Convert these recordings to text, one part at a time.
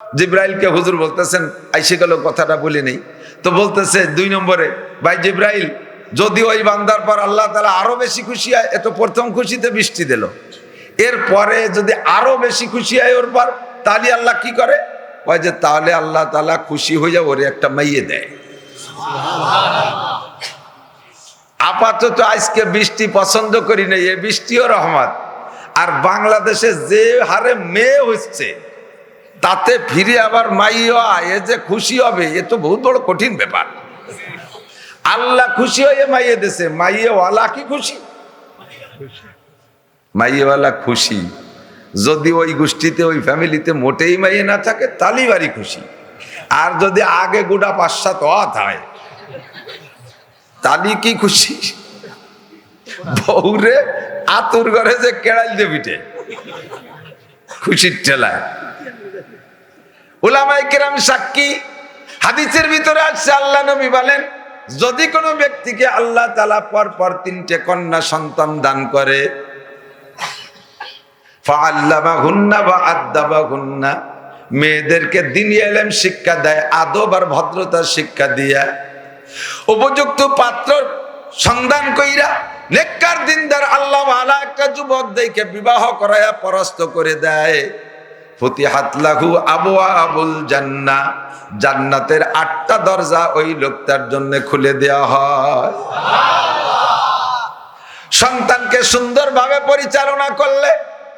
জিব্রাইলকে হুজুর বলতেছেন, আইসে গেল কথাটা বলে নেই। তো বলতেছে দুই নম্বরে, ভাই জিব্রাইল, যদি ওই বান্দার পর আল্লাহ তালা আরও বেশি খুশি হয় এত প্রথম খুশিতে বৃষ্টি দিল। এরপরে যদি আরও বেশি খুশি হয় ওর পর, তাহলে আল্লাহ কি করে? ওই যে তাহলে আল্লাহ তালা খুশি হয়ে ওরে একটা মাইয়ে দেয়। আপাতত আজকে বৃষ্টি পছন্দ করি না এ বৃষ্টিও রহমত। আর বাংলাদেশে যে হারে মেয়ে হচ্ছে তাতে ফিরে আবার মাইয়া এ যে খুশি হবে, এ তো বহুত বড় কঠিন ব্যাপার। আল্লাহ খুশি হয়ে মাইয়ে দেশে মাইয়েওয়ালা কি খুশি? মাইয়েওয়ালা খুশি। যদি ওই গোষ্ঠীতে, ওই ফ্যামিলিতে মোটেই মাইয়ে না থাকে, তালি বাড়ি খুশি। আর যদি আগে গোটা পাশ্চাত হয়, তালি কি খুশি? বউরে আতুর ঘরে যে দিয়ে পিঠে খুশির ঠেলায়। উলামাই কেরাম সাক্ষী। হাদিসের ভিতরে আসছে, আল্লাহ নবী বলেন, যদি কোনো ব্যক্তিকে আল্লাহ তালা পর পর তিনটে কন্যা সন্তান দান করে মেয়েদেরকে দিন এলেম শিক্ষা দেয়, আদব আর ভদ্রতার শিক্ষা দিয়া, উপযুক্ত পাত্র সন্ধান কইরা নেককার দিনদার আল্লাহ আলা একটা যুবক দেখে বিবাহ করায়া পরাস্ত করে দেয় ফতিহাত লাহু আবুয়া আবুল জান্না। জান্নাতের আটটা দরজা ওই লোকটার জন্য খুলে দেওয়া হয়। সন্তানকে সুন্দরভাবে পরিচালনা করলে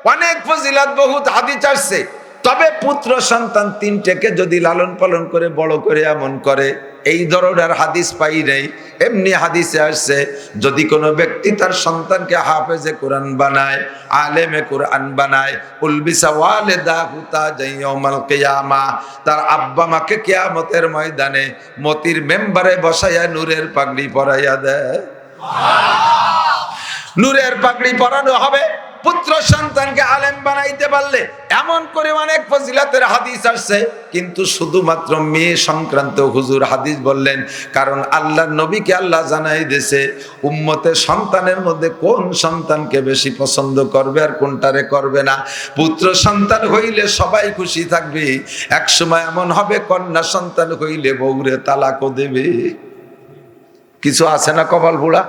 অনেক ফজিলাত বহুত হাদি আসছে। তবে পুত্র সন্তান তিনটেকে যদি লালন পালন করে, বড় করে, এমন করে। এই ধরনের হাদিস পাই নেই। এমনি হাদিসে আসছে, যদি কোনো ব্যক্তি তার সন্তানকে হাফেজে কোরআন বানায়, আলেমে কোরআন বানায় উলবিসা ওয়ালেদা হুতা জাইয়াউমাল কেয়ামা, তার আব্বা মাকে কিয়ামতের ময়দানে মতির মেম্বারে বসাইয়া নূরের পাগড়ি পরাইয়া দেয়। নূরের পাগড়ি পরানো হবে। পুত্র সন্তানকে আলেম বানাইতে পারলে এমন করে অনেক ফজিলাতের হাদিস আসছে। কিন্তু শুধুমাত্র মেয়ে সংক্রান্ত হুজুর হাদিস বললেন, কারণ আল্লাহ নবীকে আল্লাহ জানাই দিয়েছে, উম্মতের সন্তানের মধ্যে কোন সন্তানকে বেশি পছন্দ করবে আর কোনটারে করবে না। পুত্র সন্তান হইলে সবাই খুশি থাকবে এক সময় এমন হবে কন্যা সন্তান হইলে বউরে তালাকও দেবে। কিছু আছে না কপাল বুড়া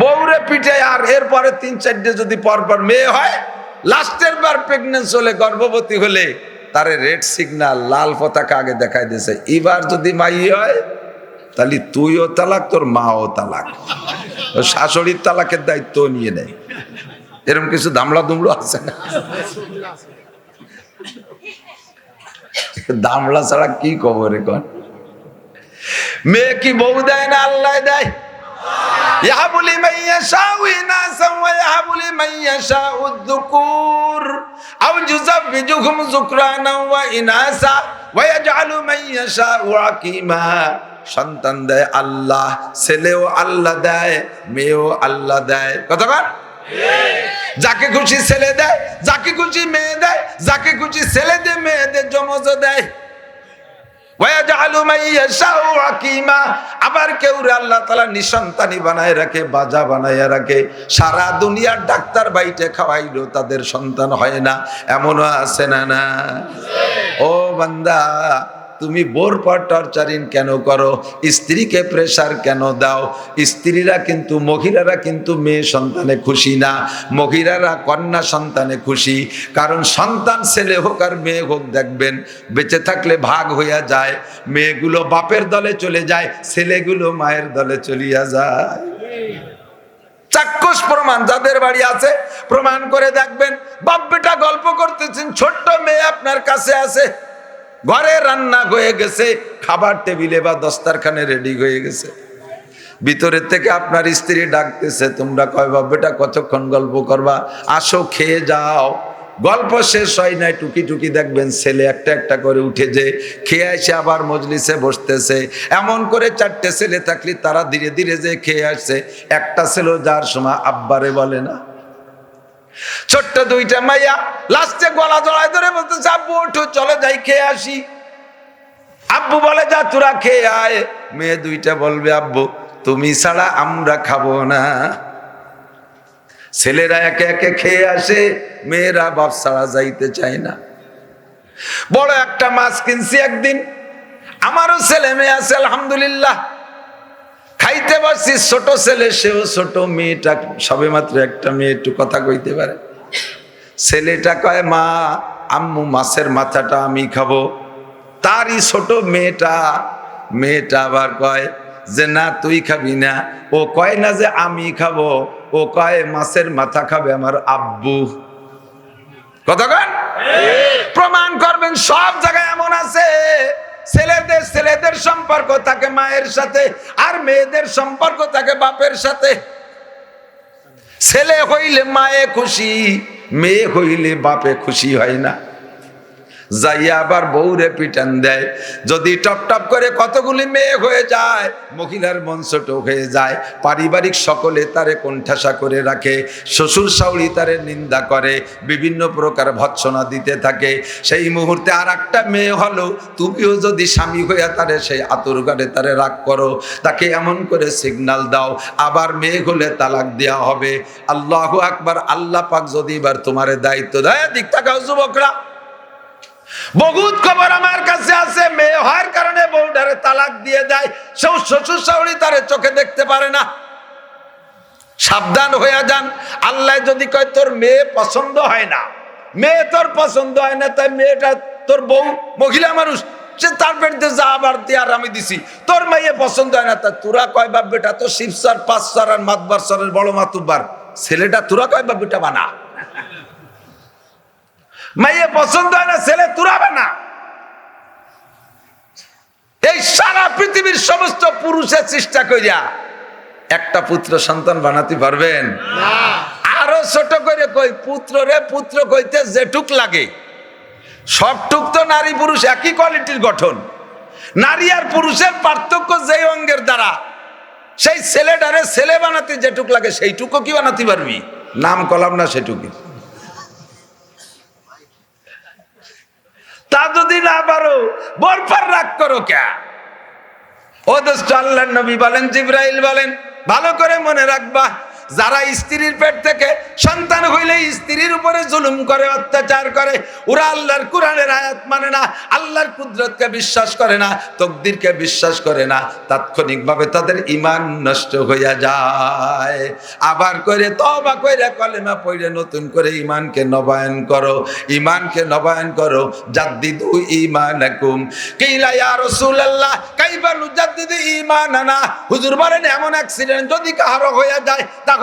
বউরে পিঠে আর এরপরে তিন চারটে যদি পরপর মেয়ে হয়, লাস্টের বার প্রেগনেন্স হলে, গর্ভবতী হলে, তারে রেড সিগনাল লাল পতাকা আগে দেখাই দিয়েছে। এবার যদি মাই হয়, তাহলে তুইও তালাক, তোর মাও তালাক। শাশুড়ির তালাকের দায়িত্ব নিয়ে নেয়। এরকম কিছু দামলা দুমড়ো আছে না? দামলা ছাড়া কি খবর এখন? মেয়ে কি বউ দেয় না আল্লাহ দেয়? يهب لمن يشاء إناثا ويهب لمن يشاء الذكور أو يزوجهم ذكرانا وإناثا ويجعل من يشاء عقيما সন্তান দেয় আল্লাহ ছেলেও আল্লাহ দেয় মেয়েও আল্লাহ দেয় কতক্ষণ যাকে খুশি ছেলে দেয় যাকে খুশি মেয়ে দেয় যাকে খুশি ছেলে দেয় মেয়েদের জমজ দেয় আবার কেউ আল্লাহ তালা নিঃসন্তানি বানায় রাখে, বাজা বানাইয়া রাখে। সারা দুনিয়ার ডাক্তার বাইটে খাওয়াইলো, তাদের সন্তান হয় না। এমনও আছে না না? ও বান্দা তুমি বোর পর টর্চারিং কেন করো? স্ত্রীকে প্রেসার কেন দাও? স্ত্রীরা কিন্তু, মহিলারা কিন্তু মেয়ে সন্তানে খুশি না। মহিলারা কন্যা সন্তানে খুশি। কারণ সন্তান ছেলে হোক আর মেয়ে হোক, দেখবেন, বেঁচে থাকলে ভাগ হইয়া যায়। মেয়েগুলো বাপের দলে চলে যায়, ছেলেগুলো মায়ের দলে চলিয়া যায়। চাক্ষুষ প্রমাণ যাদের বাড়ি আছে, প্রমাণ করে দেখবেন বাপ বেটা গল্প করতেছেন, ছোট্ট মেয়ে আপনার কাছে আছে। ঘরে রান্না হয়ে গেছে, খাবার টেবিলে বা দস্তারখানে রেডি হয়ে গেছে। ভিতরের থেকে আপনার স্ত্রী ডাকতেছে, তোমরা কয় বেটা, কতক্ষণ গল্প করবা? আসো, খেয়ে যাও। গল্প শেষ হয় নাই, টুকি টুকি দেখবেন ছেলে একটা একটা করে উঠে যে খেয়ে এসে আবার মজলিসে বসতেছে। এমন করে চারটে ছেলে থাকলে তারা ধীরে ধীরে যে খেয়ে আসছে, একটা ছেলে যার সময় আব্বারে বলে না। ছোট্ট দুইটা মাইয়া লাস্টে গলা জড়ায় ধরে বলতেছে আব্বু ওঠো চলে যাই, খেয়ে আসি। আব্বু বলে, যা, তোরা খেয়ে আয়। মেয়ে দুইটা বলবে, আব্বু, তুমি ছাড়া আমরা খাব না। ছেলেরা একে একে খেয়ে আসে, মেয়েরা বাপ ছাড়া যাইতে চায় না। বড় একটা মাছ কিনছি একদিন। আমারও ছেলে মেয়ে আছে, আলহামদুলিল্লাহ। খাইতে পারছি ছোট ছেলে সেও ছোট মেয়েটা। সবে মাত্র একটা মেয়ে একটু কথা কইতে পারে। ছেলেটা কয় মা আম্মু মাছের মাথাটা আমি খাব। তারই ছোট মেয়েটা মেয়েটা আবার কয় যে না তুই খাবি না। ও কয় না যে আমি খাব। ও কয় মাছের মাথা খাবে আমার আব্বু। কথা কন? প্রমাণ করবেন সব জায়গায় এমন আছে। ছেলেদের ছেলেদের সম্পর্ক থাকে মায়ের সাথে আর মেয়েদের সম্পর্ক থাকে বাপের সাথে। ছেলে হইলে মায়ে খুশি, মেয়ে হইলে বাপে খুশি হয় না। যাইয়া আবার বউরে পিটান দেয়। যদি টপ টপ করে কতগুলি মেয়ে হয়ে যায়, মহিলার মন ছোট হয়ে যায়, পারিবারিক সকলে তারে কোণঠাসা করে রাখে, শ্বশুর শাউরি তারে নিন্দা করে, বিভিন্ন প্রকার ভৎসনা দিতে থাকে। সেই মুহূর্তে আর একটা মেয়ে হলো, তুমিও যদি স্বামী হইয়া তারে সেই আতুর গাড়ে তারে রাগ করো, তাকে এমন করে সিগনাল দাও, আবার মেয়ে হলে তালাক দেওয়া হবে। আল্লাহ আকবার, আল্লাহ পাক যদি এবার তোমারে দায়িত্ব দেয় দিক তাকাও যুবকরা। বহুত খবর আমার কাছে আছে। মেয়ে হওয়ার কারণে বউডারে তালাক দিয়ে দেয়। সেও শ্বশুর শাশুড়ি তারে চোখে দেখতে পারে না। সাবধান হইয়া যান। আল্লাহ যদি কয়, তোর মেয়ে পছন্দ হয় না। মেয়ে তোর পছন্দ হয় না, তাই মেয়েটা তোর বউ মহিলা মানুষ। সে তার পেটে যা আবার দিয়ে আর আমি দিছি। তোর মেয়ে পছন্দ হয় না, তা তোরা কয়, বাপ বেটা তো শিবসার পাঁচ সার আর মাতবার সরের বড় মাতুব্বার। ছেলেটা তোরা কয়, বাপ বেটা বানা। মাইয়ে পছন্দ হয় না, ছেলে তুরাবে না। এই সারা পৃথিবীর সমস্ত পুরুষের চেষ্টা করিয়া একটা পুত্র সন্তান বানাতে পারবেন? আরও ছোট করে কই, পুত্র রে, পুত্র কইতে যেটুক লাগে। সবটুক তো নারী পুরুষ একই কোয়ালিটির গঠন। নারী আর পুরুষের পার্থক্য যেই অঙ্গের দ্বারা, সেই ছেলেটারে ছেলে বানাতে যেটুক লাগে, সেইটুকু কি বানাতে পারবি? নাম কলাম না সেটুকু। তা যদি না পারো বরফার রাগ করো কে? ও দোস্ত আল্লাহ নবী বলেন, জিব্রাইল বলেন, ভালো করে মনে রাখবা। যারা স্ত্রীর পেট থেকে সন্তান হইলে স্ত্রীর উপরে জুলুম করে, অত্যাচার করে, ওরা আল্লাহর কোরআনের আয়াত মানে না, আল্লাহর কুদরতকে বিশ্বাস করে না, তকদিরকে বিশ্বাস করে না, তাৎক্ষণিকভাবে তাদের ইমান নষ্ট হইয়া যায়। আবার করে তবা কইরা কলেমা পড়ে নতুন করে ইমানকে নবায়ন করো ইমানকে নবায়ন করো, জাদ্দিদু ইমানাকুম কিলা ইয়া রাসূলুল্লাহ, কাইফা নুজাদ্দিদু ইমানানা হুজুর বলেন, এমন অ্যাক্সিডেন্ট যদি কাহারো হয়ে যায়, তাহলে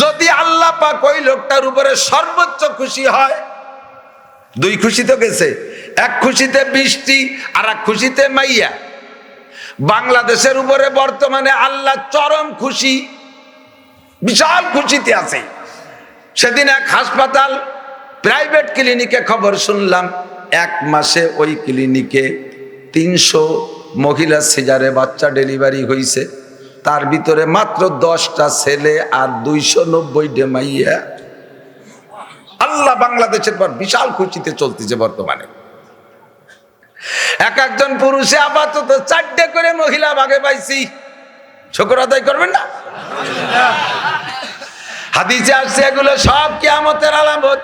যদি আল্লাহ পাক ওই লোকটার উপরে সর্বোচ্চ খুশি হয়, দুই খুশি তো গেছে। এক খুশিতে বৃষ্টি, আর এক খুশিতে মাইয়া। বাংলাদেশের উপরে বর্তমানে আল্লাহ চরম খুশি, বিশাল খুশিতে আছে। সেদিন এক হাসপাতাল প্রাইভেট ক্লিনিকে খবর শুনলাম, এক মাসে ওই ক্লিনিকে তিনশো মহিলা সিজারে বাচ্চা ডেলিভারি হয়েছে তার ভিতরে মাত্র দশটা ছেলে আর দুইশো নব্বই ডেমাইয়া আল্লাহ বাংলাদেশের পর বিশাল খুশিতে চলতেছে বর্তমানে। এক একজন পুরুষে আপাতত চারটে করে মহিলা ভাগে পাইছি। শকর আদায় করবেন না? হাদিসে আসছে, এগুলো সব কেয়ামতের আলামত।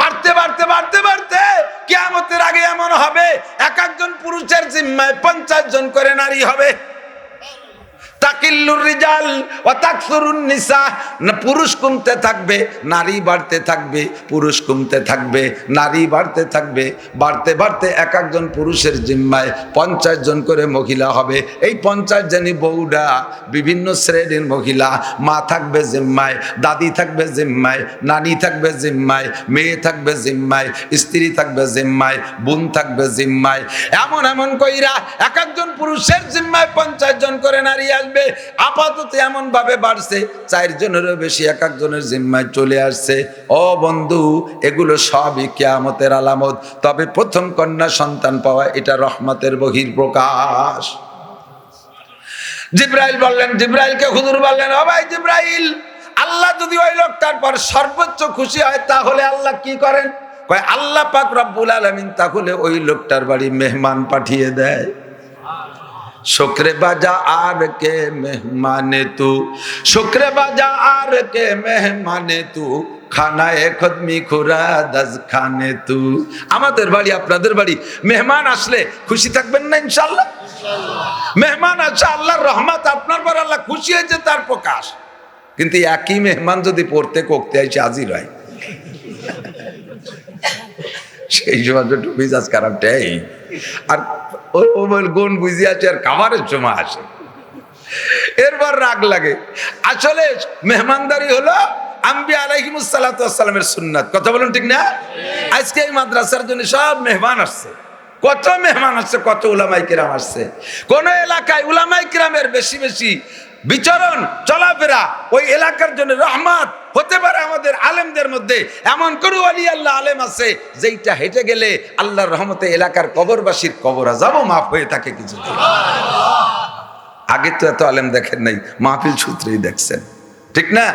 বাড়তে বাড়তে বাড়তে বাড়তে কেয়ামতের আগে এমন হবে, এক একজন পুরুষের জিম্মায় পঞ্চাশ জন করে নারী হবে। পুরুষ কমতে থাকবে, নারী বাড়তে থাকবে, পুরুষ কমতে থাকবে, নারী বাড়তে থাকবে, বাড়তে বাড়তে এক একজন পুরুষের জিম্মায় পঞ্চাশ জন করে মহিলা হবে। এই পঞ্চাশ জনই বউডা, বিভিন্ন শ্রেণির মহিলা, মা থাকবে জিম্মায়, দাদি থাকবে জিম্মায়, নানি থাকবে জিম্মায়, মেয়ে থাকবে জিম্মায়, স্ত্রী থাকবে জিম্মায়, বোন থাকবে জিম্মায়। এমন এমন কইরা এক একজন পুরুষের জিম্মায় পঞ্চাশ জন করে নারী আসবে। থাকবে। আপাতত এমন ভাবে বাড়ছে, চারজনেরও বেশি, এক একজনের জিম্মায় চলে আসছে। ও বন্ধু, এগুলো সবই কেয়ামতের আলামত। তবে প্রথম কন্যা সন্তান পাওয়া, এটা রহমতের বহির প্রকাশ। জিব্রাইল বললেন, জিব্রাইলকে হুজুর বললেন, ও ভাই জিব্রাইল, আল্লাহ যদি ওই লোকটার পর সর্বোচ্চ খুশি হয়, তাহলে আল্লাহ কি করেন? কয়, আল্লাহ পাক রব্বুল আলামিন তাহলে ওই লোকটার বাড়ি মেহমান পাঠিয়ে দেয়। শুক্রে বাজা আর কে মেহমানে তু শুক্রে বাজা আর কে মেহমানে তু খানা খদমি খুরা দাস খানে তু আমাদের বাড়ি আপনাদের বাড়ি মেহমান আসলে খুশি থাকবেন না ইনশাল্লাহ মেহমান আছে আল্লাহর রহমত আপনার পর আল্লাহ খুশি হয়েছে তার প্রকাশ। কিন্তু একই মেহমান যদি পড়তে কোকতে আসে হাজির হয়? সেই সময় একটু মিজাজ খারাপটাই আর ও ও বল গুণ বুঝিয়ে আছে আর খাবারের সময় আসে। এরপর রাগ লাগে। আসলে মেহমানদারি হলো আম্বি আলাইহিমুসাল্লামের সুন্নাত। কথা বলুন ঠিক না? আজকে এই মাদ্রাসার জন্য সব মেহমান আসছে। কত মেহমান আসছে, কত উলামাই কিরাম আসছে। কোন এলাকায় উলামাই কিরামের বেশি বেশি বিচরণ, চলাফেরা, ওই এলাকার জন্য রহমত। হতে পারে আমাদের আলেমদের মধ্যে এমন কোনো আলী আল্লাহ আলেম আছে, যেইটা হেঁটে গেলে আল্লাহর রহমতে এলাকার কবরবাসীর কবর যাব মাফ হয়ে থাকে কিছু আগে তো এত আলেম দেখেন নাই, মাহফিল সূত্রেই দেখছেন। ঠিক না?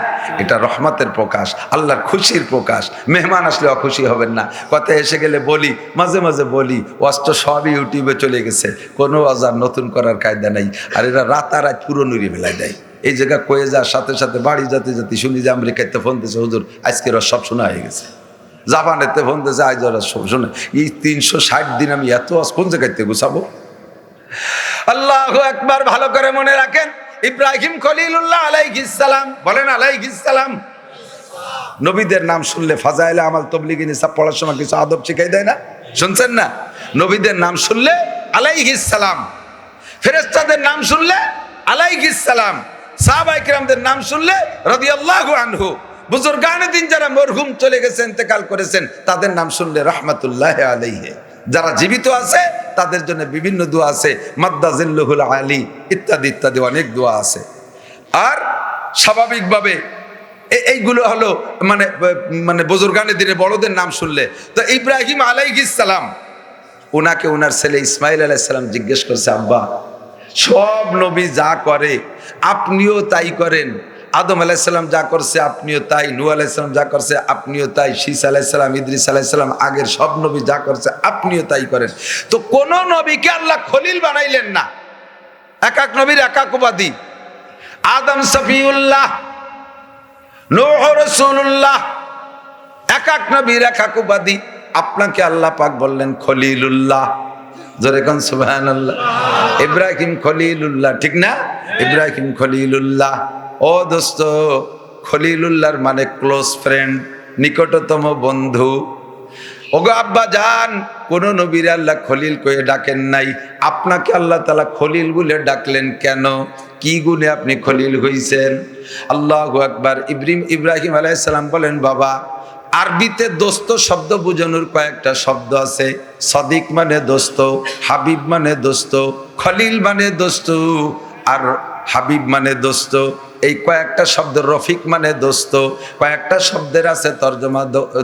এটা রহমতের প্রকাশ, আল্লাহর খুশির প্রকাশ। মেহমান আসলে অখুশি হবেন না। কথা এসে গেলে বলি, মাঝে মাঝে বলি অস্ত্র সবই ইউটিউবে চলে গেছে, কোনো অজার নতুন করার কায়দা নাই। আর এরা রাতারাত পুরো নুরি বেলায় দেয়। এই জায়গা কয়ে যাওয়ার সাথে সাথে বাড়ি যাতে যাতে, শুনি যে আমেরিকাতে ফোন দিয়েছে, হুজুর আজকের সব শোনা হয়ে গেছে। জাপানেতে ফোন দিয়েছে, আজ ওরা সব শোনে। এই তিনশো ষাট দিন আমি এত কোন জায়গাতে গুছাবো? আল্লাহ একবার ভালো করে মনে রাখেন। ইব্রাহিম খলিলুল্লাহ আলাইহিসসালাম বলেন আলাইহিসসালাম নবীদের নাম শুনলে ফাজাইলে আমাল তবলিগি নিসাব সময় কিছু আদব শিখাই দেয় না? শুনছেন না? নবীদের নাম শুনলে আলাইহিসসালাম ফেরেশতাদের নাম শুনলে আলাইহিসসালাম সাহাবায়ে কিরামদের নাম শুনলে রাদিয়াল্লাহু আনহু। বুজুর্গানে দিন যারা মরহুম চলে গেছেন ইন্তেকাল করেছেন, তাদের নাম শুনলে রাহমাতুল্লাহ আলাইহি। যারা জীবিত আছে, তাদের জন্য বিভিন্ন দোয়া আছে। মাদ্দাজিল্লুহুল আলী, ইত্যাদি ইত্যাদি অনেক দোয়া আছে। আর স্বাভাবিকভাবে এইগুলো হলো মানে মানে বুজুর্গানের দিনে বড়দের নাম শুনলে। তো ইব্রাহিম আলাইহিস সালাম ওনাকে ওনার ছেলে ইসমাইল আলাইসালাম জিজ্ঞেস করছে, আব্বা, সব নবী যা করে, আপনিও তাই করেন। আদম আলাইসাল্লাম যা করছে আপনিও তাই নু আলাইসাল্লাম যা করছে আপনিও তাই শীষ আলাইসাল্লাম ইদ্রিস আলাইসাল্লাম আগের সব নবী যা করছে আপনিও তাই করেন। তো কোন নবীকে আল্লাহ খলিল বানাইলেন না। এক এক নবীর একাক উপাধি। আদম সফিউল্লাহ, নূহ এক এক নবীর এক এক উপাধি। আপনাকে আল্লাহ পাক বললেন খলিলুল্লাহ। জোরে কোন, সুবহানাল্লাহ। ইব্রাহিম খলিলুল্লাহ, ঠিক না? ইব্রাহিম খলিলুল্লাহ। ও দোস্ত, খলিলুল্লাহর মানে ক্লোজ ফ্রেন্ড নিকটতম বন্ধু। ওগো আব্বা যান কোন নবীর আল্লাহ খলিল কয়ে ডাকেন নাই। আপনাকে আল্লাহ তালা খলিল বলে ডাকলেন কেন? কি গুণে আপনি খলিল হইছেন? আল্লাহ আকবার। ইব্রিম ইব্রাহিম আলাইসাল্লাম বলেন, বাবা আরবিতে দোস্ত শব্দ বোঝানোর কয়েকটা শব্দ আছে। সদিক মানে দোস্ত, হাবিব মানে দোস্ত, খলিল মানে দোস্ত, আর হাবিব মানে দোস্ত। এই কয়েকটা শব্দ রফিক মানে দোস্ত, কয়েকটা শব্দের আছে তর্জমা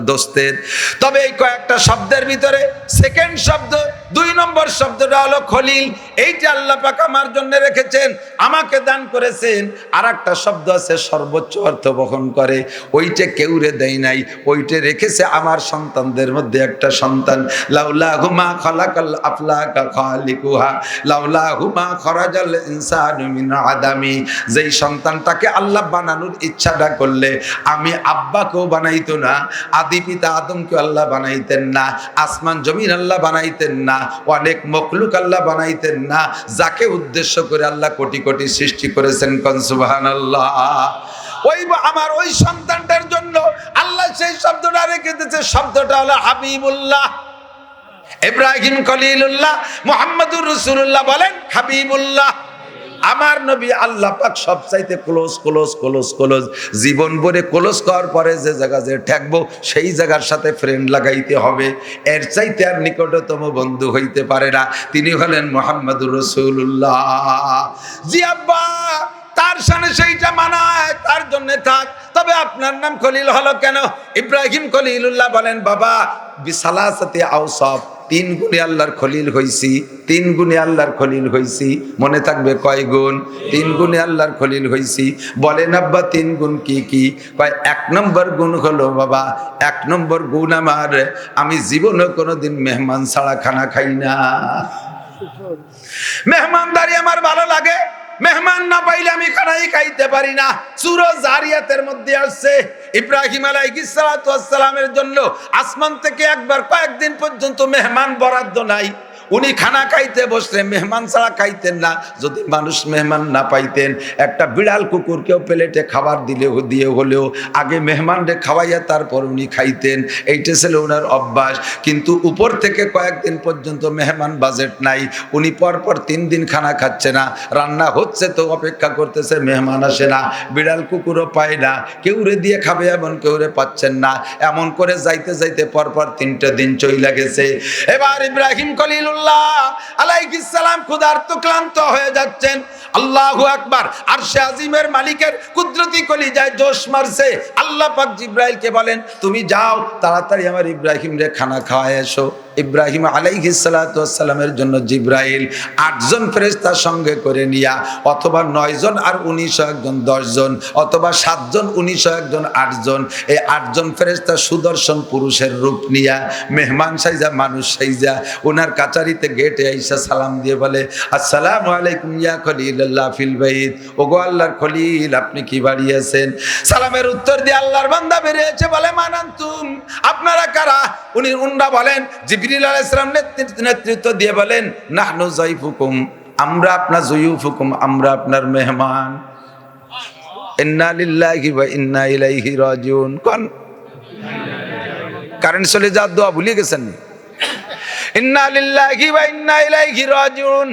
দোস্তের। তবে এই কয়েকটা শব্দের ভিতরে সেকেন্ড শব্দ, দুই নম্বর শব্দটা হলো খলিল। এইটা আল্লাহ পাক আমার জন্য রেখেছেন, আমাকে দান করেছেন। আর একটা শব্দ আছে সর্বোচ্চ অর্থ বহন করে, ওইটা কেউরে দেয় নাই। ওইটা রেখেছে আমার সন্তানদের মধ্যে একটা সন্তান। লাউলা হুমা খলাকাল আফলাকা খালিকুহা লাউলা হুমা খরাজাল ইনসানু মিন আদামি। যেই সন্তানটাকে আল্লাহ বানানোর ইচ্ছাটা করলে আমি আব্বাকেও বানাইতো না, আদি পিতা আদমকে আল্লাহ বানাইতেন না, আসমান জমিন আল্লাহ বানাইতেন না, অনেক মখলুক আল্লাহ বানাইতেন না, যাকে উদ্দেশ্য করে আল্লাহ কোটি কোটি সৃষ্টি করেছেন কনসুবাহান আল্লাহ ওই আমার ওই সন্তানটার জন্য আল্লাহ সেই শব্দটা রেখে দিয়েছে, শব্দটা হলো হাবিবুল্লাহ। ইব্রাহিম খলিলুল্লাহ, মোহাম্মদুর রসুল্লাহ বলেন হাবিবুল্লাহ। আমার নবী আল্লাহ পাক সব চাইতে ক্লোজ ক্লোজ ক্লোজ ক্লোজ জীবন ভরে ক্লোজ করার পরে যে জায়গা যে ঠেকবো, সেই জায়গার সাথে ফ্রেন্ড লাগাইতে হবে। এর চাইতে আর নিকটতম বন্ধু হইতে পারে না। তিনি হলেন মোহাম্মদুর রসুল্লাহ জি আব্বা, তার সামনে সেইটা মানায়, তার জন্য থাক। তবে আপনার নাম খলিল হলো কেন? ইব্রাহিম খলিলুল্লাহ বলেন, বাবা, বিসালাসাতে আউসব তিন গুণে আল্লাহর খলিল হইছি, তিন গুণে আল্লাহর খলিল হইছি, মনে থাকবে কয় গুণ? তিন গুণে আল্লাহর খলিল হইছি বলেন আব্বা তিন গুণ কি কি? কয়, এক নম্বর গুণ হলো বাবা, এক নম্বর গুণ আমার, আমি জীবনে কোনোদিন মেহমান ছাড়া খানা খাই না। মেহমানদারি আমার ভালো লাগে। মেহমান না পাইলে আমি খানাই খাইতে পারি না। সুরো জারিয়াতের মধ্যে আসছে। ইব্রাহিম আলাইসালামের জন্য আসমান থেকে একবার কয়েকদিন পর্যন্ত মেহমান বরাদ্দ নাই। উনি খানা খাইতে বসলে, মেহমান ছাড়া খাইতেন না। যদি মানুষ মেহমান না পাইতেন, একটা বিড়াল কুকুরকেও প্লেটে খাবার দিলে দিয়ে হলেও, আগে মেহমানরে খাওয়াইয়া তারপর উনি খাইতেন। এইটা ছিল ওনার অভ্যাস। কিন্তু উপর থেকে কয়েকদিন পর্যন্ত মেহমান বাজেট নাই। উনি পরপর তিন দিন খানা খাচ্ছে না। রান্না হচ্ছে তো, অপেক্ষা করতেছে, মেহমান আসে না। বিড়াল কুকুরও পায় না। কেউ রে দিয়ে খাবে এমন, কেউ রে পাচ্ছেন না। এমন করে যাইতে যাইতে পরপর তিনটা দিন চইলা গেছে। এবার ইব্রাহিম হয়ে যাচ্ছেন। মালিকের কুদরতি জোশ আল্লাহ পাক জিব্রাইলকে বলেন, তুমি যাও, তাড়াতাড়ি আমার ইব্রাহিম রে খানা খাওয়ায় এসো। ইব্রাহিম আলাইহিসালামের জন্য জিব্রাইল আটজন ফেরেস্তার সঙ্গে করে নিয়া, অথবা নয়জন আর উনিশশো একজন, দশজন, অথবা সাতজন, উনিশশো একজন, আটজন, এই আটজন ফেরেস্তা সুদর্শন পুরুষের রূপ নিয়া, মেহমান সাইজা, মানুষ সাইজা ওনার কাচারিতে গেটে আইসা সালাম দিয়ে বলে, আসসালামু আলাইকুম ইয়া খলিল্লাহ ফিল বাইত। ওগো আল্লাহর খলিল, আপনি কি বাড়িয়েছেন? সালামের উত্তর দিয়ে আল্লাহর বান্দা বেরিয়েছে বলে, মানান্তুম। আপনারা কারা? উনি উন্ডা বলেন জিবরিল আলাইহিস সালাম নেতৃত্ব দিয়ে বলেন, নাহনু জাইফুকুম আমরা আপনার জয়ুফুকুম, আমরা আপনার মেহমান। ইন্না লিল্লাহি ওয়া ইন্না ইলাইহি রাজিউন। কোন? কারেন্ট চলে যাওয়ার দোয়া ভুলে গেছেন ইন্না লিল্লাহি ওয়া ইন্না ইলাইহি রাজিউন।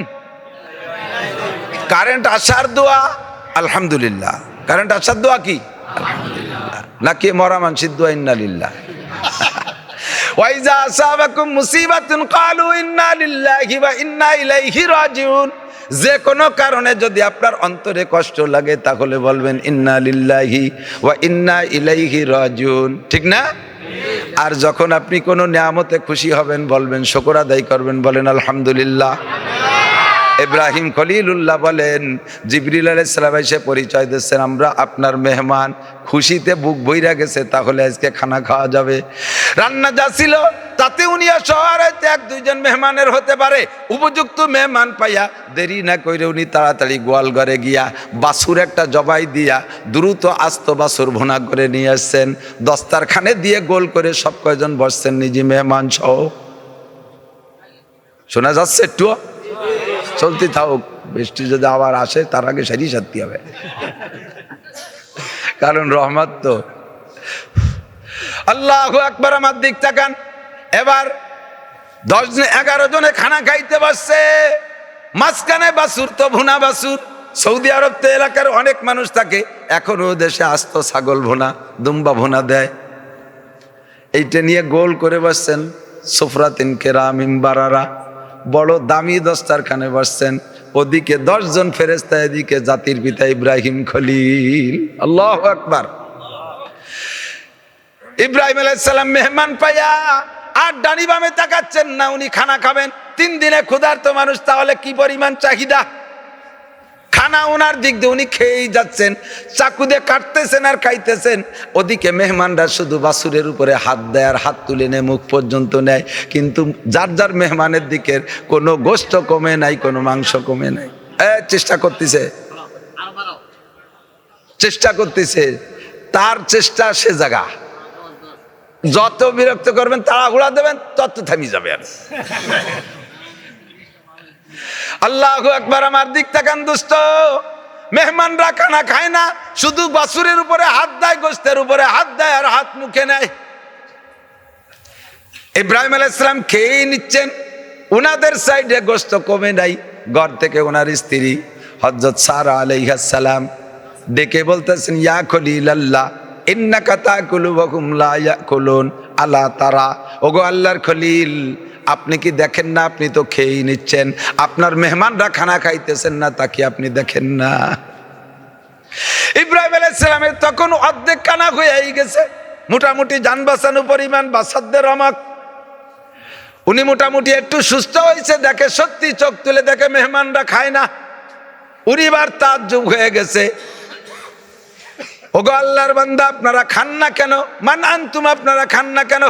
কারেন্ট দোয়া, আলহামদুলিল্লাহ। কারেন্ট দোয়া কি? আলহামদুলিল্লাহ। নাকি মরা মানসির দোয়া, ইন্না লিল্লাহ। ওয়াইজা মুসিবাতুন ইন্না লিল্লাহি ইন্না ইলাইহি যে কোনো কারণে যদি আপনার অন্তরে কষ্ট লাগে, তাহলে বলবেন ইন্না লিল্লাহি ওয়া ইন্না ইলাইহি রাজিউন। ঠিক না? আর যখন আপনি কোনো নিয়ামতে খুশি হবেন, বলবেন, শুকর আদায় করবেন। বলেন, আলহামদুলিল্লাহ। ইব্রাহিম খলিলুল্লাহ বলেন, জিবরিল আলাইসালাম এসে পরিচয় দিচ্ছেন, আমরা আপনার মেহমান, খুশিতে বুক বইরা গেছে, তাহলে আজকে খানা খাওয়া যাবে। রান্না যা ছিল, তাতে উনি শহরে এক দুইজন মেহমানের হতে পারে। উপযুক্ত মেহমান পাইয়া দেরি না করে উনি তাড়াতাড়ি গোয়াল ঘরে গিয়া বাসুর একটা জবাই দিয়া দ্রুত আস্ত বাসুর ভুনা করে নিয়ে আসছেন। দস্তারখানে দিয়ে গোল করে সব কয়জন বসছেন, নিজে মেহমান সহ। শোনা যাচ্ছে একটু চলতে থাকুক, বৃষ্টি যদি আবার আসে, তার আগে সারি সারতে হবে। কারণ রহমত তো। আল্লাহ একবার আমার দিক তাকান। এবার দশ এগারো জনে খানা খাইতে বসছে। মাঝখানে বাসুর তো ভুনা বাসুর। সৌদি আরব তো এলাকার অনেক মানুষ থাকে। এখনও দেশে আস্ত ছাগল ভোনা, দুম্বা ভোনা দেয়। এইটা নিয়ে গোল করে বসছেন সুফরাতিন কেরামিম বারারা বড় দামি দস্তারখানে বসছেন। ওদিকে দশজন ফেরেস্তা এদিকে জাতির পিতা ইব্রাহিম খলিল। আল্লাহ আকবার। ইব্রাহিম আলাইসাল্লাম মেহমান পাইয়া আর ডানি বামে তাকাচ্ছেন না, উনি খানা খাবেন। তিন দিনে ক্ষুধার্ত মানুষ, তাহলে কি পরিমাণ চাহিদা? খানা ওনার দিক দিয়ে উনি খেয়েই যাচ্ছেন, চাকু দিয়ে কাটতেছেন আর খাইতেছেন। ওদিকে মেহমানরা শুধু বাসুরের উপরে হাত দেয় আর হাত তুলে নেয়, মুখ পর্যন্ত নেয়। কিন্তু যার যার মেহমানের দিকের কোনো গোস্ত কমে নাই, কোনো মাংস কমে নাই। চেষ্টা করতেছে। চেষ্টা করতেছে। তার চেষ্টা সে জায়গা। যত বিরক্ত করবেন, তাড়াহুড়া দেবেন, তত থামি যাবে আর আল্লাহ একবার আমার দিক তাকান দুষ্ট। মেহমানরা খানা খায় না, শুধু বাসুরের উপরে হাত দেয়, গোস্তের উপরে হাত দেয় আর হাত মুখে নেয়। ইব্রাহিম আলাইসালাম খেয়েই নিচ্ছেন ওনাদের সাইডে গোস্ত কমে নাই, ঘর থেকে ওনার স্ত্রী হজরত সারা আলাইহাসালাম ডেকে বলতেছেন, ইয়া খলিল আল্লাহ, ইন্নাকা তাকুলু ওয়াহুম লা ইয়াকুলুন, আলা তারা? ওগো আল্লাহর খলিল আপনি কি দেখেন না? আপনি তো খেয়েই নিচ্ছেন। আপনার মেহমানরা খানা খাইতেছেন না, তা কি আপনি দেখেন না? ইব্রাহিম আলাইসালামের তখন অর্ধেক কানা হয়েই গেছে। মোটামুটি যান বাঁচানো পরিমাণ বাসাদের অমাক। উনি মোটামুটি একটু সুস্থ হয়েছে, দেখে সত্যি চোখ তুলে দেখে মেহমানরা খায় না। উনিবার তার যুগ হয়ে গেছে। ওগো আল্লাহর বান্দা, আপনারা খান না কেন? মান আনতুম, আপনারা খান না কেন?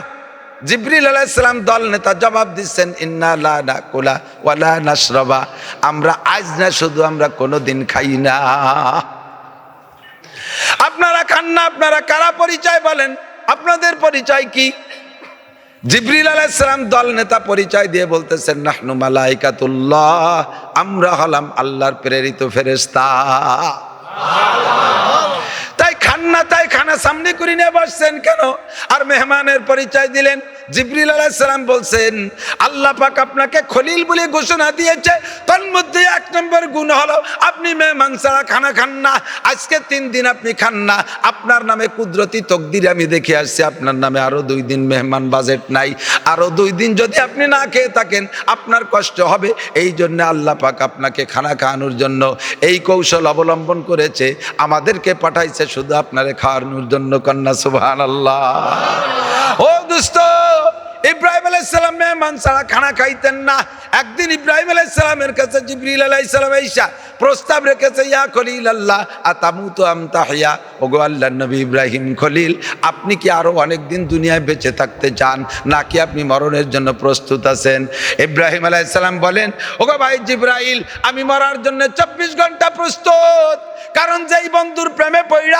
জিবরিল আলাইসালাম দল নেতা জবাব দিচ্ছেন, ইন্না লা নাকুলা ওয়ালা নাশরাবা। আমরা আজ না শুধু আমরা কোনো দিন খাই না। আপনারা খান না আপনারা কারা পরিচয় বলেন? আপনাদের পরিচয় কি? জিবরিল আলাইসালাম দল নেতা পরিচয় দিয়ে বলতেছেন, নাহনু মালাইকাতুল্লাহ, আমরা হলাম আল্লাহর প্রেরিত ফেরেস্তা তাই খানা সামনে করে নিয়ে বসছেন কেন? আর মেহমানের পরিচয় দিলেন। জিবরিল আলাইসালাম বলছেন, আল্লাহ পাক আপনাকে খলিল বলে ঘোষণা দিয়েছে। মধ্যে এক নম্বর গুণ হলো, আপনি মেহমান ছাড়া খানা খান না। আজকে তিন দিন আপনি খান না। আপনার নামে কুদরতি তকদির আমি দেখে আসছি। আপনার নামে আরও দুই দিন মেহমান বাজেট নাই। আরও দুই দিন যদি আপনি না খেয়ে থাকেন, আপনার কষ্ট হবে। এই জন্য আল্লাহ পাক আপনাকে খানা খাওয়ানোর জন্য এই কৌশল অবলম্বন করেছে। আমাদেরকে পাঠাইছে শুধু আপনারে খাওয়ানোর জন্য কন্যা সুবহান আল্লাহ ও দুস্ত, ইব্রাহিম আলাইসালাম মেহমান ছাড়া খানা খাইতেন না। একদিন ইব্রাহিম আলাইসালামের কাছে জিবরিল আলাইসালাম ঈশা প্রস্তাব রেখেছে, ইয়া খলিল আল্লাহ আতামুতু আমতাহিয়া ওগো আল্লাহ নবী ইব্রাহিম খলিল, আপনি কি আরও অনেক দিন দুনিয়ায় বেঁচে থাকতে চান? নাকি আপনি মরণের জন্য প্রস্তুত আছেন? ইব্রাহিম আলাইসালাম বলেন, ওগো ভাই জিব্রাইল, আমি মরার জন্য চব্বিশ ঘণ্টা প্রস্তুত। কারণ যেই বন্ধুর প্রেমে বন্ধু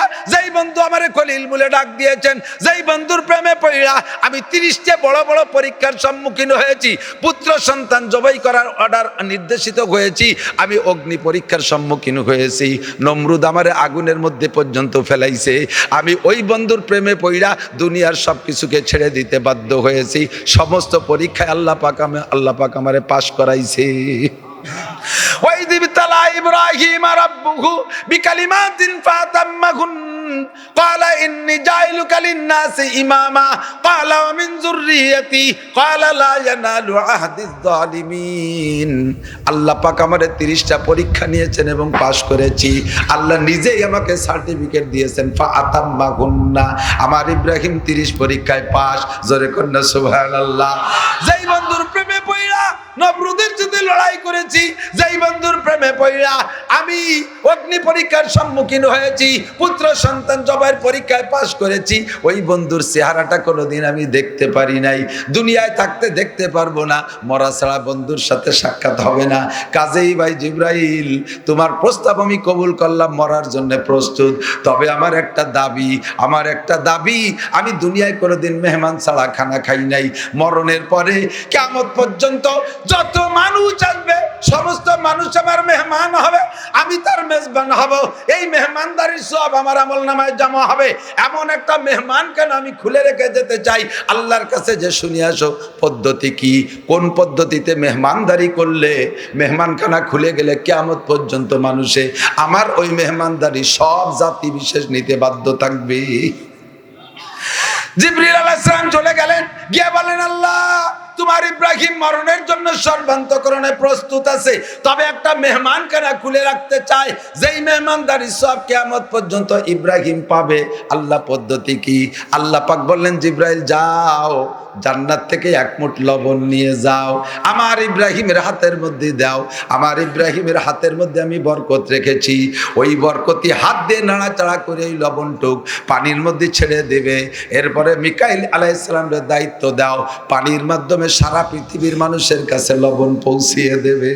আমারে খলিল বলে ডাক দিয়েছেন, যেই বন্ধুর প্রেমে পড়িয়া আমি তিরিশটা বড় বড় পরীক্ষার সম্মুখীন হয়েছি, পুত্র সন্তান জবাই করার অর্ডার নির্দেশিত হয়েছি, আমি অগ্নি পরীক্ষার সম্মুখীন হয়েছি, নমরুদ আমারে আগুনের মধ্যে পর্যন্ত ফেলাইছে, আমি ওই বন্ধুর প্রেমে পড়িয়া দুনিয়ার সব কিছুকে ছেড়ে দিতে বাধ্য হয়েছি, সমস্ত পরীক্ষায় আল্লাপাক আমি আল্লাপাক আমারে পাশ করাইছে। ওই দিবি إبراهيم ربه بكلمات فأتمهن قال إني جاعلك للناس إماما قال ومن ذريتي قال لا ينال عهد الظالمين আল্লাহ পাক আমাদের তিরিশটা পরীক্ষা নিয়েছেন এবং পাশ করেছি আল্লাহ নিজেই আমাকে সার্টিফিকেট দিয়েছেন ফাতাম্মাহুন্না আমার ইব্রাহিম তিরিশ পরীক্ষায় পাস জোরে কন্যা সুবহানাল্লাহ যেই বন্ধুর প্রেমে পইরা নবরুদের যদি লড়াই করেছি, যেই বন্ধুর প্রেমে পইরা আমি অগ্নি পরীক্ষার সম্মুখীন হয়েছি, পুত্র সন্তান জবাইয়ের পরীক্ষায় পাশ করেছি, ওই বন্ধুর চেহারাটা কোনোদিন আমি দেখতে পারি নাই। দুনিয়ায় থাকতে দেখতে পারব না, মরা ছাড়া বন্ধুর সাথে সাক্ষাৎ হবে না। কাজেই ভাই জিব্রাইল, তোমার প্রস্তাব আমি কবুল করলাম, মরার জন্য প্রস্তুত। তবে আমার একটা দাবি, আমার একটা দাবি, আমি দুনিয়ায় কোনোদিন মেহমান ছাড়া খানা খাই নাই। মরণের পরে কেমন পর্যন্ত যত মানুষ আসবে, সমস্ত মানুষ আমার মেহমান হবে, আমি তার মেজবান হব। এই মেহমানদারির সব আমার আমল নামায় জমা হবে। এমন একটা মেহমান কেন আমি খুলে রেখে যেতে চাই? আল্লাহর কাছে যে শুনে আসো, পদ্ধতি কি? কোন পদ্ধতিতে মেহমানদারি করলে মেহমানখানা খুলে গেলে কেমন পর্যন্ত মানুষে আমার ওই মেহমানদারি সব জাতি বিশেষ নিতে বাধ্য থাকবে? জিবরিল আলাইহিস চলে গেলেন, গিয়ে বলেন, আল্লাহ তোমার ইব্রাহিম মরণের জন্য সর্বান্তকরণে প্রস্তুত আছে। তবে একটা মেহমান কেনা খুলে রাখতে চায়। যেই মেহমানদারি সব কেয়ামত পর্যন্ত ইব্রাহিম পাবে। আল্লাহ পদ্ধতি কি? আল্লাহ পাক বললেন, জিব্রাইল, যাও। জান্নাত থেকে এক মুঠ লবণ নিয়ে যাও। আমার ইব্রাহিমের হাতের মধ্যে দাও। আমার ইব্রাহিমের হাতের মধ্যে আমি বরকত রেখেছি। ওই বরকতি হাত দিয়ে নাড়াচাড়া করে ওই লবণটুক পানির মধ্যে ছেড়ে দেবে। এরপরে মিকাইল আলাইসালামের দায়িত্ব দাও। পানির মাধ্যমে সারা পৃথিবীর মানুষের কাছে লবণ পৌঁছিয়ে দেবে।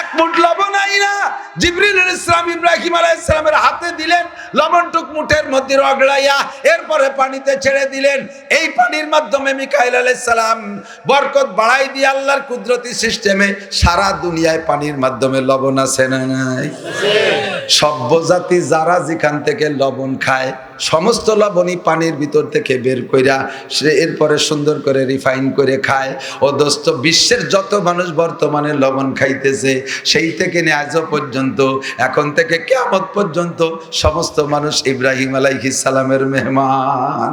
এক ফুট লবণ আইনা জিবরিল ইসলাম ইব্রাহিম আলাইহিস সালামের হাতে দিলেন, লবণটুক মুঠের মধ্যে রগড়াইয়া এরপরে পানিতে ছেড়ে দিলেন। এই পানির মাধ্যমে মিকাইল সালাম বরকত বাড়াই দিয়ে আল্লাহর কুদরতি সিস্টেমে সারা দুনিয়ায় পানির মাধ্যমে লবণ আছে না নাই? সভ্য জাতি যারা যেখান থেকে লবণ খায়, সমস্ত লবণই পানির ভিতর থেকে বের কইরা সে এরপরে সুন্দর করে রিফাইন করে খায়। ও দোস্ত, বিশ্বের যত মানুষ বর্তমানে লবণ খাইতেছে, সেই থেকে নিয়ে আজও পর্যন্ত এখন থেকে কেমন পর্যন্ত সমস্ত মানুষ ইব্রাহিম আলাইহিস সালামের মেহমান।